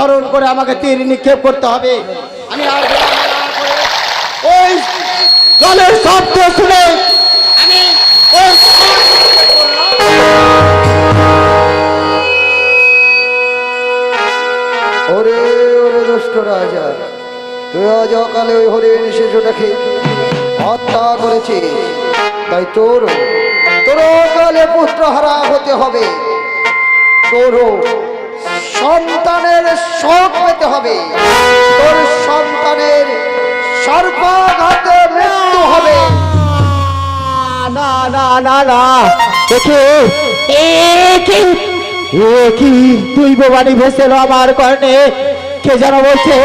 অনুসরণ করে আমাকে তীর নিক্ষেপ করতে হবে। আমি ওই জলের শব্দ শুনে আমি দুষ্ট রাজা হত্যা তাই তোর তোর পুত্র হারা হতে হবে। তোর সন্তানের শোক পেতে হবে। তোর সন্তানের সর্বাঘাতে মৃত্যু হবে। না না না না। এ কি এ তুই বাড়ি ভেসেল আমার কর্ণে। কে যেন বলছে,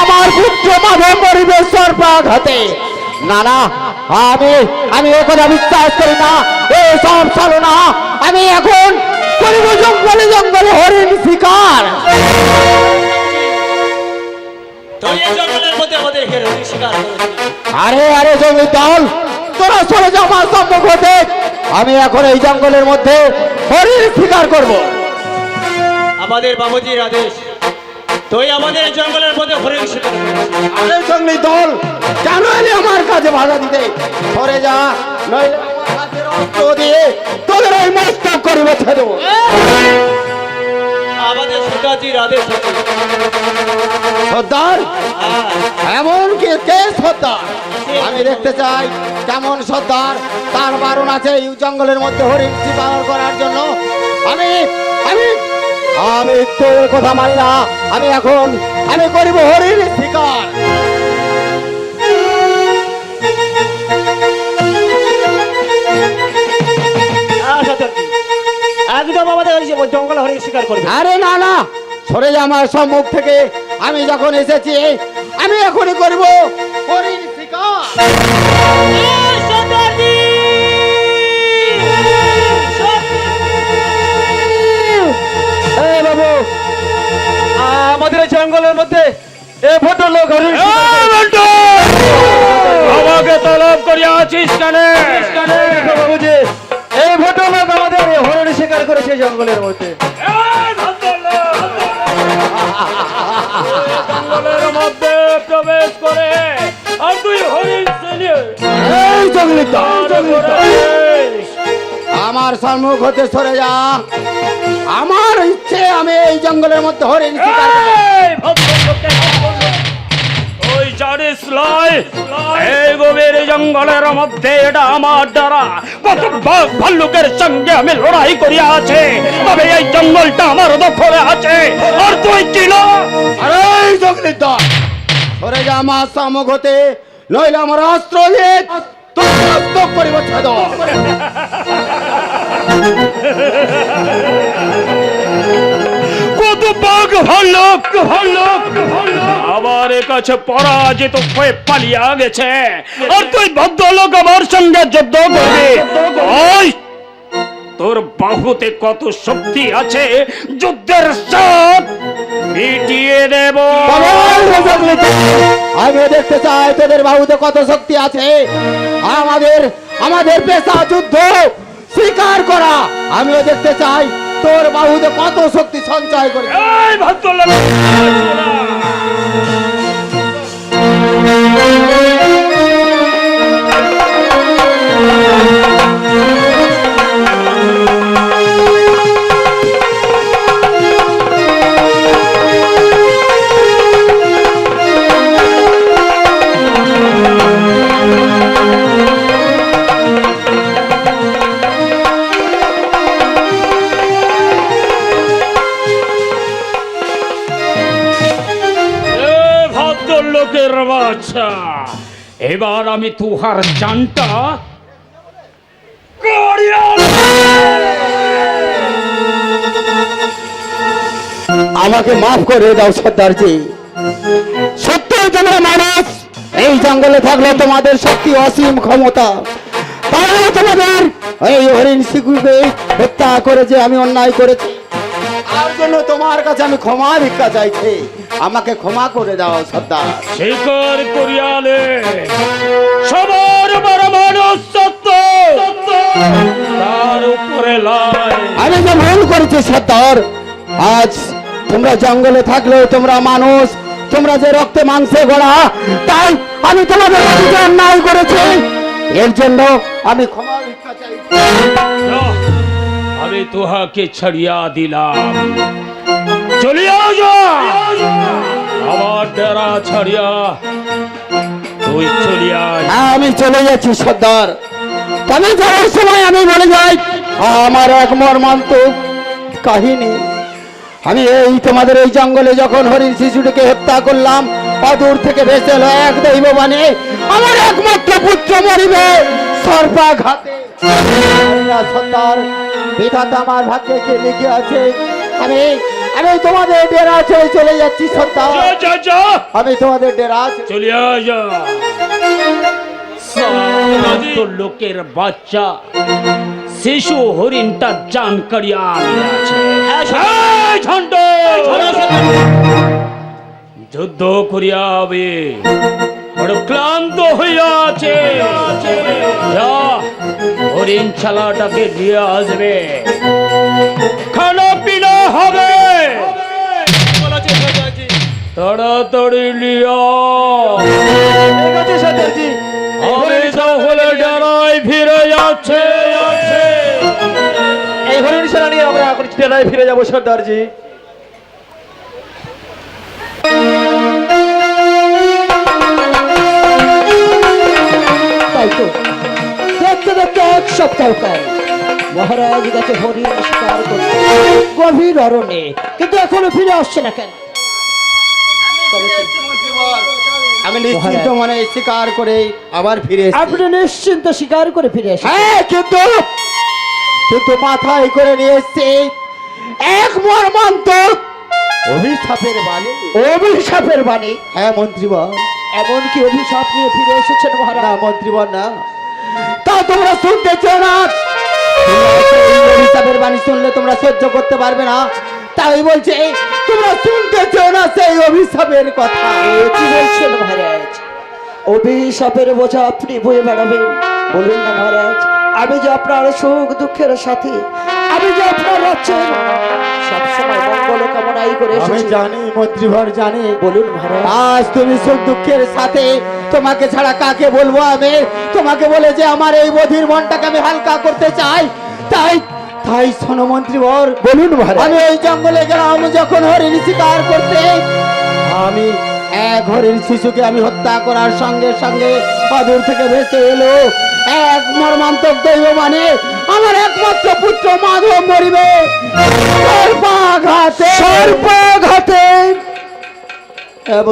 আমার পুত্র মাধব মরিবে সর্বাঘাতে। না না, আমি আমি এখন বিশ্বাস করি না। এ সব চলো না। আমি এখন করিব জঙ্গলে জঙ্গলে হরিণ শিকার। আরে আরে জমি দল তোরা সরে যা আমার সম্মুখ হতে। আমি এখন এই জঙ্গলের মধ্যে হরিণ শিকার করব। আমাদের বাবুজির আদেশ তুই আমাদের জঙ্গলের মধ্যে হরিণ শিকার আরে জঙ্গলি দল কেন এলি আমার কাজে বাধা দিতে? সরে যা নইলে দিয়ে তোদের ওই মস্তক করে বেছে দেবো। আমাদের সরকারজির আদেশ সর্দার হ্যাঁ, এমন কে কে সর্দার? আমি দেখতে চাই কেমন সর্দার। তার বারণ আছে এই জঙ্গলের মধ্যে হরিণ শিকার করার জন্য। আমি আমি আমি তোর কথা মানি না আমি এখন আমি করিব হরিণ শিকার। আমাদের ওই হরিণ শিকার করবে। আরে না না সরে যা আমার সম্মুখ থেকে। আমি যখন এসেছি আমি এখনই করব হরিণ শিকার। এই সরকারজি! এই বাবু আমাদের জঙ্গলের মধ্যে এ ভদ্র লোক হরিণ আমাকে তলব করিয়া আছিস কেন? করেছে জঙ্গলের মধ্যে। জঙ্গলের মধ্যে প্রবেশ করে আর তুই হরিণ। আমার সম্মুখ হতে সরে যা। আমার ইচ্ছে আমি এই জঙ্গলের মধ্যে হরিণ শিকার লয় এই গভীর জঙ্গলের মধ্যে এটা আমার দ্বারা। কত বাঘ ভাল্লুকের সঙ্গে আমি লড়াই করিয়া আছে তবে এই জঙ্গলটা আমার দখলে আছে। আর তুই ছিল আরে জঙ্গলি সরে যা আমার সম্মুখ হতে নইলে আমার অস্ত্র দিয়ে তোর করিব ছেদ কত বাঘ ভাল্লুক। ভাল্লুক আমার কাছে পরাজিত হয়ে পালিয়ে গেছে। আর তুই ভদ্রলোক আমার সঙ্গে যুদ্ধ করবি। তোর বাহুতে কত শক্তি আছে? যুদ্ধের সাথ মিটিয়ে দেব। আমি দেখতে চাই তোদের বাহুতে কত শক্তি আছে। আমাদের আমাদের পেশা যুদ্ধ। স্বীকার করা। আমিও দেখতে চাই তোর বাহুতে কত শক্তি সঞ্চয় করে ভদ্রলোকের বাচ্চা। এবার আমি তুহার চানটা আমাকে মাফ করে দাও, সর্দারজি। সত্যি তোমরা মানুষ এই জঙ্গলে থাকলে তোমাদের শক্তি অসীম ক্ষমতা। তাহলে তোমাদের এই হরিণ শিশুকে হত্যা করে যে আমি অন্যায় করেছি। তার জন্য তোমার কাছে আমি ক্ষমা ভিক্ষা চাইছি। আমাকে ক্ষমা করে দাও সর্দার। স্বীকার করিয়ালে সবার বড় মানুষ সত্য তার উপরে আমি যে ভুল করেছি সর্দার আজ তোমরা জঙ্গলে থাকলেও তোমরা মানুষ তোমরা যে রক্তে মাংসে গড়া তাই আমি তোমাদের অন্যায় করেছি। এর জন্য আমি ক্ষমা ভিক্ষা চাই যা, আমি তোহাকে ছাড়িয়া দিলাম। চলিয়া যা। আমার ডেরা ছাড়িয়া তুই চলিয়া হ্যাঁ, আমি চলে যাচ্ছি সর্দার। তবে যাওয়ার সময় আমি বলে যাই আমার এক মর্মান্তক কাহিনী। আমি এই তোমাদের এই জঙ্গলে যখন হরিণ শিশুটিকে হত্যা করলাম অদূর থেকে ভেসে এলো এক দৈব মানে আমার একমাত্র পুত্র মরিবে জানি না, বিধাতা আমার ভাগ্যে কে লিখে আছে আমি আমি তোমাদের ডেরা ছেড়ে চলে যাচ্ছি সর্দার যা যা যা। আমি তোমাদের ডেরা চলিয়া যা সমস্ত লোকের বাচ্চা শিশু হরিণটা জান করিয়া আনিয়াছে এই ঝন্ড! যুদ্ধ করিয়া হবে বড় ক্লান্ত হইয়াছে। যা, হরিণ ছালাটাকে দিয়ে আসবে। খানা পিনা হবে। তাড়াতাড়ি লিয়া আমি তাহলে ডানায় ফিরে যাচ্ছে। এই হরিণ সেনা নিয়ে আমরা এখন ট্রেনায় ফিরে যাব, সর্দারজি। সপ্তাহ কাল মহারাজ গেছে হরিণ শিকার করতে গভীর অরণ্যে কিন্তু এখনও ফিরে আসছে না কেন? আমি নিশ্চিন্ত মনে করে আবার ফিরে এসেছি। আপনি নিশ্চিন্ত শিকার করে ফিরে এসেছেন। হ্যাঁ কিন্তু কিন্তু মাথায় করে নিয়ে এসছে। এক মর্মান্তক অভিশাপের বাণী। অভিশাপের বাণী? হ্যাঁ মন্ত্রীবর এমন কি অভিশাপ নিয়ে ফিরে এসেছেন মহারাজ। মন্ত্রীবর না। তা তোমরা শুনতে চাও না। অভিশাপের বাণী শুনলে তোমরা সহ্য করতে পারবে না। তাই বলছে তোমরা শুনতে চাও না সেই অভিশাপের কথা। কি বলছেন মহারাজ? অভিশাপের বোঝা আপনি বয়ে বেড়াবেন। বলুন না মহারাজ আমি যে আপনার সুখ দুঃখের সাথে আমি যে আপনার রাজ্যের সবসময় মঙ্গল কামনাই করে আমি জানি মন্ত্রীবর জানি। বলুন মহারাজ। আজ তুমি সুখ দুঃখের সাথে তোমাকে ছাড়া কাকে বলব আমি? তোমাকে বলে যে আমার এই বধির মনটাকে আমি হালকা করতে চাই। তাই তাই শোনো মন্ত্রী বর বলুন আমি ওই জঙ্গলে গেলাম যখন হরিণ শিকার করতে। আমি এক হরিণ শিশুকে আমি হত্যা করার সঙ্গে সঙ্গে অদূর থেকে ভেসে এলো। এক মর্মান্তক দৈব মানে আমার একমাত্র পুত্র মাধব মরিবে। সর্পাঘাতে। সর্পাঘাতে। হ্যাঁ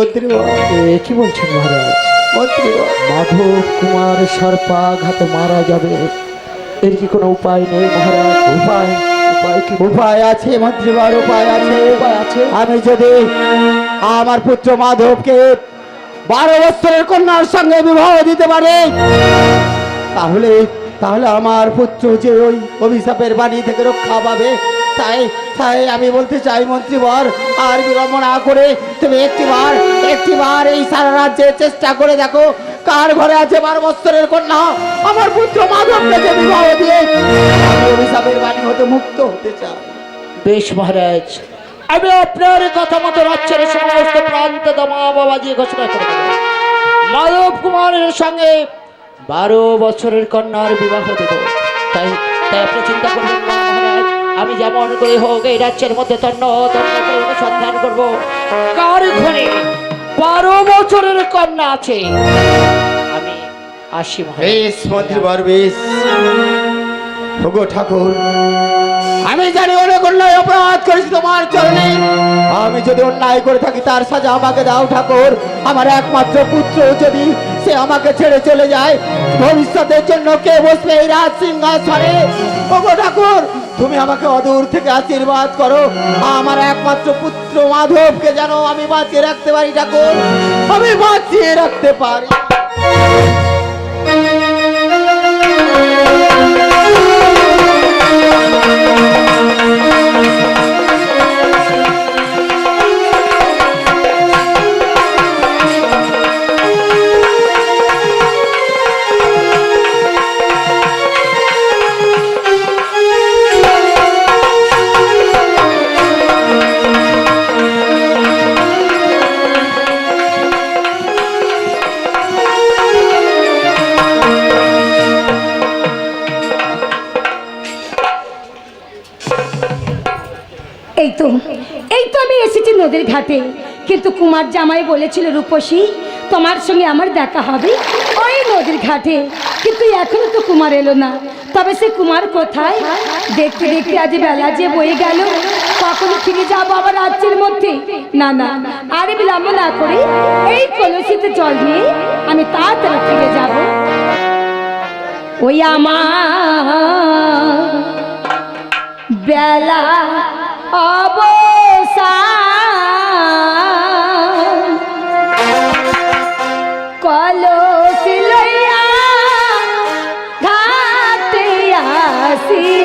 কি বলছেন মহারাজ? মাধব কুমার সর্পাঘাতে মারা যাবে। এর কি কোনো উপায় নেই মহারাজ? উপায়? উপায় কি? উপায় আছে মন্ত্রীবার উপায় আছে উপায় আছে। আমি যদি আমার পুত্র মাধবকে বারো বছরের কন্যার সঙ্গে বিবাহ দিতে পারে তাহলে তাহলে আমার পুত্র যে ওই অভিশাপের বাণী থেকে রক্ষা পাবে তাই তাই আমি বলতে চাই, মন্ত্রীবর, আর বিলম্ব না করে তুমি একটিবার একটিবার এই সারা রাজ্যে চেষ্টা করে দেখো, কার ঘরে আছে বারো বছরের কন্যা? আমার পুত্র মাধবকে যে বিবাহ দিয়ে অভিশাপের বাণী হতে মুক্ত হতে চাই। বেশ মহারাজ, আমি আপনার কথা মতো রাজ্যের সমস্ত প্রান্তে দমা বাবাজি ঘোষণা করে মাধব কুমারের সঙ্গে বারো বছরের কন্যার বিবাহ দেব। তাই তাই আপনি চিন্তা করবেন আমি যেমন করে হোক এই রাজ্যের মধ্যে তন্ন তন্ন করে অনুসন্ধান করব। কার ঘরে বারো বছরের কন্যা আছে? আমি আসি বেশ মন্ত্রীবর বেশ ঠাকুর। আমি জানি অনেক অন্যায় অপরাধ করেছি তোমার চরণে। আমি যদি অন্যায় করে থাকি তার সাজা আমাকে দাও ঠাকুর। আমার একমাত্র পুত্র যদি সে আমাকে ছেড়ে চলে যায় ভবিষ্যতের জন্য কে বসবে এই রাজ সিংহাসনে? ওগো ঠাকুর তুমি আমাকে অদূর থেকে আশীর্বাদ করো। আমার একমাত্র পুত্র মাধবকে যেন আমি বাঁচিয়ে রাখতে পারি, ঠাকুর। আমি বাঁচিয়ে রাখতে পারি। নদীর ঘাটে কিন্তু কুমার জামাই বলেছিল, রূপসী, তোমার সঙ্গে আমার দেখা হবে ওই নদীর ঘাটে। কিন্তু এখনও তো কুমার এলো না। তবে সে কুমার কোথায়? দেখতে দেখতে আজ বেলা যে বয়ে গেল, কখন ফিরে যাব আবার রাজ্যের মধ্যে? না না, আরে বিলম্ব না করে এই কলসিতে জল নিয়ে আমি তাড়াতাড়ি ফিরে যাব। ওই আমার বেলা অবসান কলস লইয়া ঘাটে আসিলা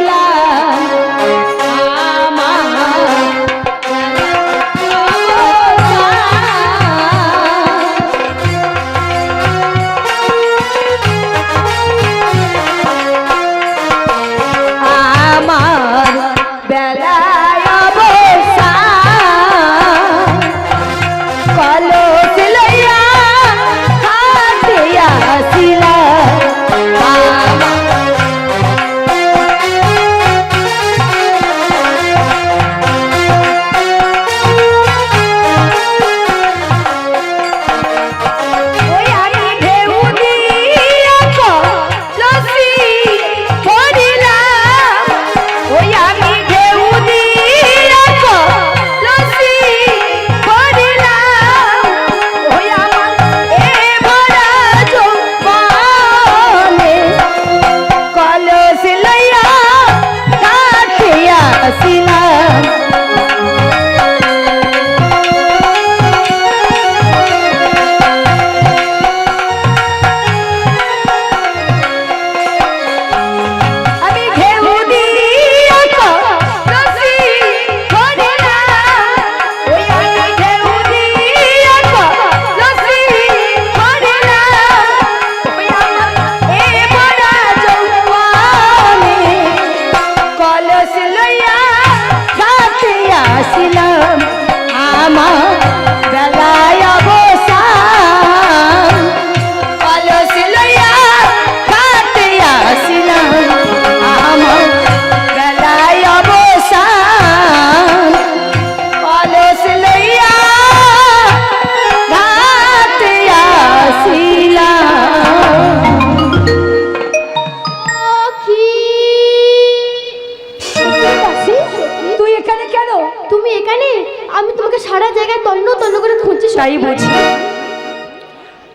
তুমি এখানে? আমি তোমাকে সারা জায়গায় তন্ন তন্ন করে খুঁজছি তাই বুঝি।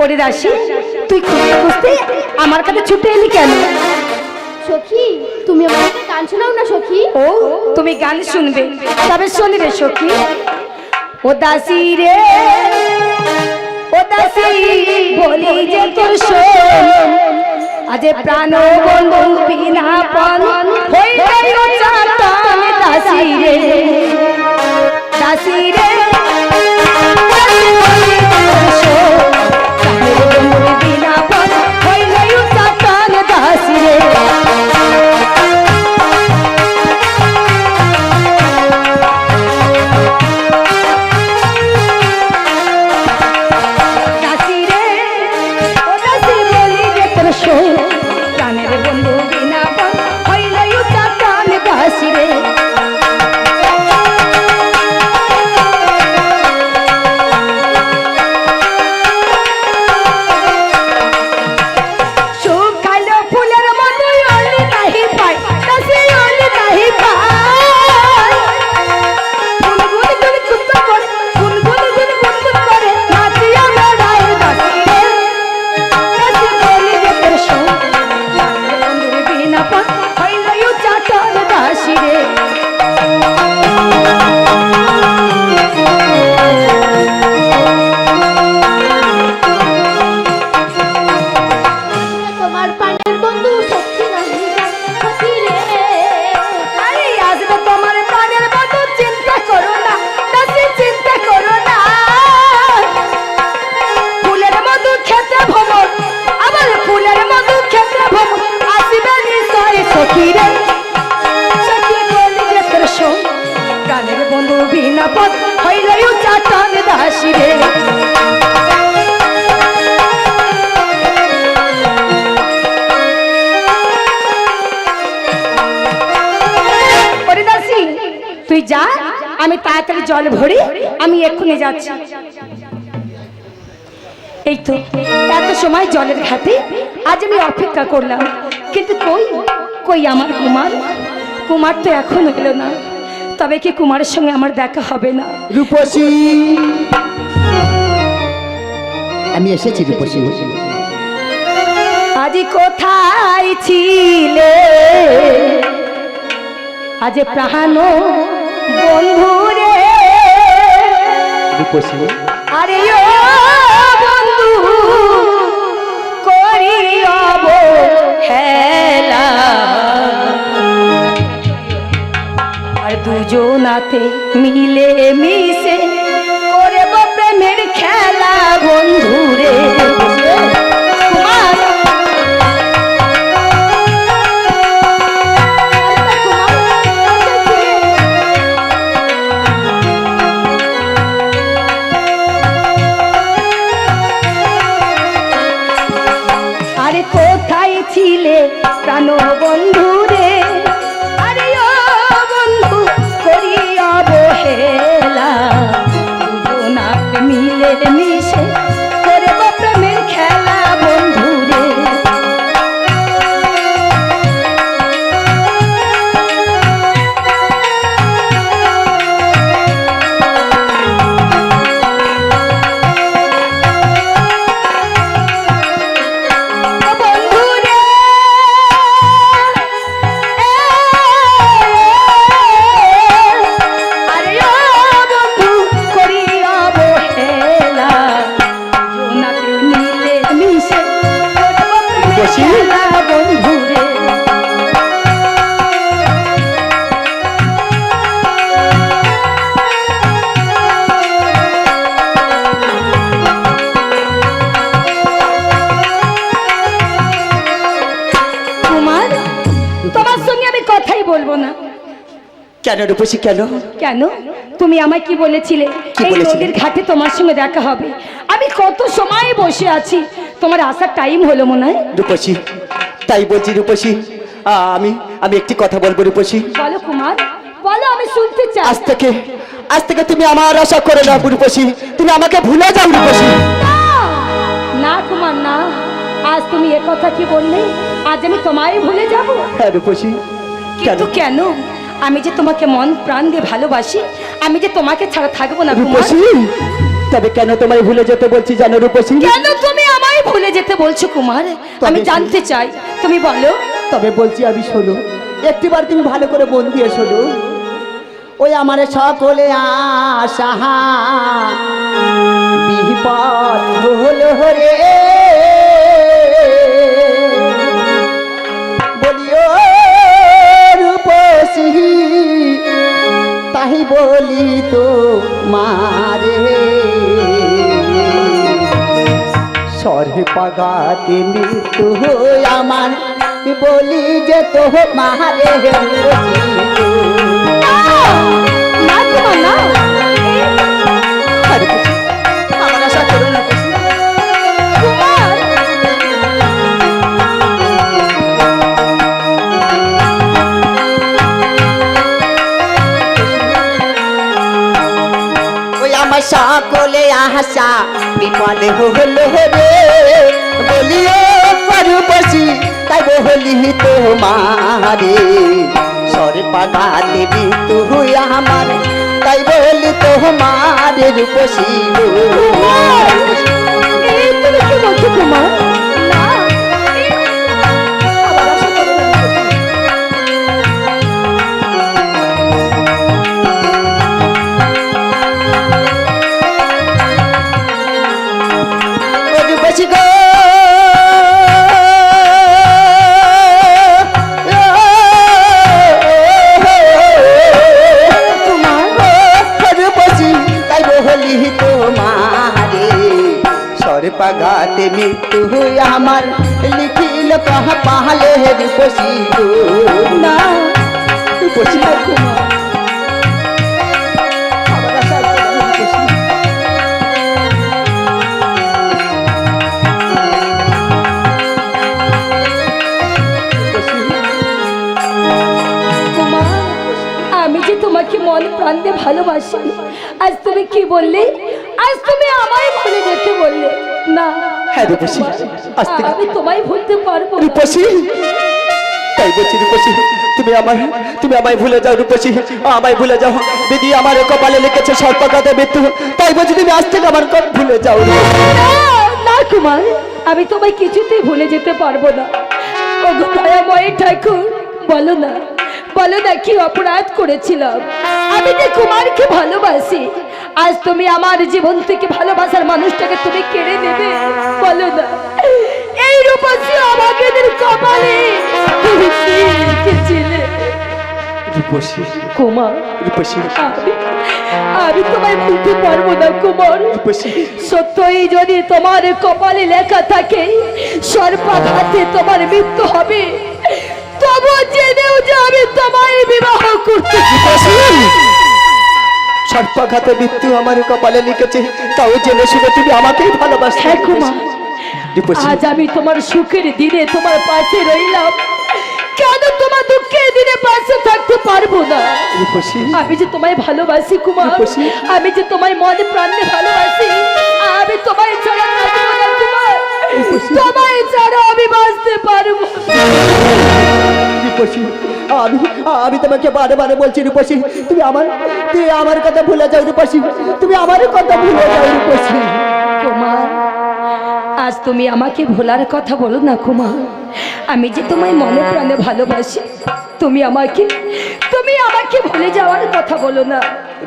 ওরে দাসী তুই খুঁজতে খুঁজতে আমার কাছে ছুটে এলি কেন? সখী তুমি আমার গান শোনাও না সখী? ও তুমি গান শুনবে। তবে শুনবে সখী। ও দাসী রে ও দাসী বলি যে তোর শোন। আজ প্রাণ বন্ধু বিনা পন হই গেল চাতন দাসী রে তুই যা আমি তাড়াতাড়ি জল ভরি আমি এক্ষুনি যাচ্ছি। এই তো এত সময় জলের ঘাটে আজ আমি অপেক্ষা করলাম। কিন্তু কই কই আমার কুমার? কুমার তো এখন এলো না। তবে কি কুমারের সঙ্গে আমার দেখা হবে না? রূপসী। আমি এসেছি রূপসী। আজ কোথায় ছিলে? আজ প্রাণ বন্ধু রে রূপসী আরে ও বন্ধু করি হেলা। আর দুজনাতে মিলে মিশে করে প্রেমের খেলা বন্ধু। না। কেন রূপসী কেন? কেন? তুমি আমায় কি বলেছিলে? এই বলেছিলে? নদীর ঘাটে তোমার সঙ্গে দেখা হবে। আমি কত সময় বসে আছি? তোমার আসার টাইম হলো মনে হয়। রূপসী তাই বলছি রূপসী আ, আমি আমি একটি কথা বলব রূপসী। বলো কুমার বলো আমি শুনতে চাই। আজ থেকে আজ থেকে তুমি আমার আশা করে না রূপসী। তুমি আমাকে ভুলে যাও রূপসী। না, না কুমার না। আজ তুমি এ কথা কি বললে? আজ আমি তোমায় ভুলে যাব। হ্যাঁ রূপসী কিন্তু কেন? আমি যে তোমাকে মন প্রাণ দিয়ে ভালোবাসি আমি যে তোমাকে ছাড়া থাকব না রূপসী তবে কেন তোমায় ভুলে যেতে বলছি জানো রূপসী? কেন তুমি আমায় ভুলে যেতে বলছো কুমার? আমি জানতে চাই তুমি বলো। তবে বলছি আমি শোনো একটিবার তুমি ভালো করে মন দিয়ে শোনো। ওই আমার সকলে আশা বিপদ হলো রে তাহি বলি তো মারে। সরে পাগাতে মৃত্যু আমার বলি যে তো মারে। না সকলে আশা, বিপদ হলো রে বলিও পারুবসি তাই বলি তোমারে। সরে পাগা দেবী তুই আমার, তাই বলি তোমারে রূপসী। গো। বসি না, আমি যে তোমাকে মন প্রাণ দিয়ে ভালোবাসি আজ তুমি কি বললে? আজ তুমি আমায় ভুলে যেতে বললে। না হ্যাঁ রূপসী আজ আমি তোমায় ভুলতে পারব। রূপসী তাই বলছি রূপসী তুমি আমায় তুমি আমায় ভুলে যাও রূপসী। আমায় ভুলে যাও। দিদি আমার কপালে লিখেছে সর্পকাতে মৃত্যু। তাই বলছি তুমি আজ থেকে আমার ভুলে যাও। না, কুমার আমি তোমায় কিছুতেই ভুলে যেতে পারব না। দয়াময় ঠাকুর বলো না বলো না কি অপরাধ করেছিলাম। আমি যে কুমারকে ভালোবাসি আজ তুমি আমার জীবন থেকে ভালোবাসার মানুষটাকে তুমি কেড়ে নেবে বলো না। এই রূপসী কপালে। তুমি রূপসী কুমার রূপসী। আমি আমি তোমায় ভুলতে পারব না কুমার। সত্যই যদি তোমার কপালে লেখা থাকে সর্বাঘাতে তোমার মৃত্যু হবে তবু জেনেও যে আমি তোমায় বিবাহ করতে সর্পাঘাতে মৃত্যু আমার কপালে লিখেছে তাও জেনে শুনে তুমি আমাকেই ভালোবাসো হ্যাঁ কুমার। আজ আমি তোমার সুখের দিনে তোমার পাশে রইলাম। কেন তোমার দুঃখের দিনে পাশে থাকতে পারব না? আমি যে তোমায় ভালোবাসি কুমার। আমি যে তোমায় মনে প্রাণে ভালোবাসি আমি তোমায় ছাড়া কুমার। তোমায় ছাড়া আমি বাঁচতে পারব আমি আমি তোমাকে বারে বারে বলছি রূপসী তুমি আমার তুমি আমার কথা ভুলে যাও রূপসী তুমি আমার কথা ভুলে যাও রূপসী কুমার আজ তুমি আমাকে ভোলার কথা বলো না কুমা। আমি যে তোমায় মনে প্রাণে ভালোবাসি তুমি আমাকে তুমি আমাকে ভুলে যাওয়ার কথা বলো না।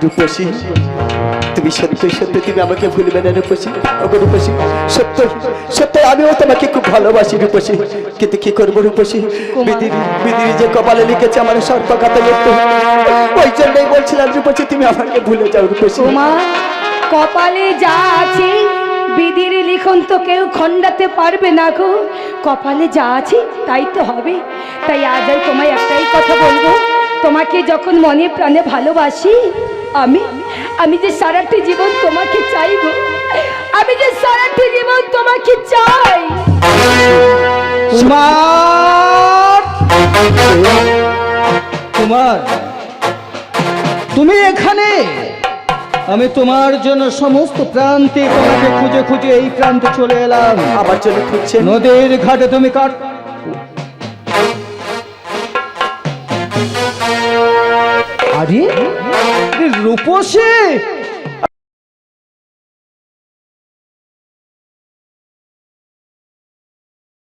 রূপসী তুমি সত্যি সত্যি তুমি আমাকে ভুলবে না রূপসী। ওগো রূপসী সত্য সত্য আমিও তোমাকে খুব ভালোবাসি রূপসী। কিন্তু কি করব রূপসী? বিদির বিদির যে কপালে লিখেছে আমার সর্পঘাতে মৃত্যু ওই জন্যই বলছিলাম রূপসী তুমি আমাকে ভুলে যাও রূপসী। কপালে যা আছে বিধির লিখন তো কেউ খণ্ডাতে পারবে না গো। কপালে যা আছে তাই তো হবে। তাই আজ আমি তোমায় একটাই কথা বলব। তোমাকে যখন মনে প্রাণে ভালোবাসি, আমি আমি যে সারাটি জীবন তোমাকে চাইব, আমি যে সারাটি জীবন তোমাকে চাই। কুমার তুমি এখানে? আমি তোমার জন্য সমস্ত প্রান্তে তোমাকে খুঁজে খুঁজে এই প্রান্তে চলে এলাম। আবার চলে খুঁজছে। নদীর ঘাটে তুমি কাট আরে রূপসী!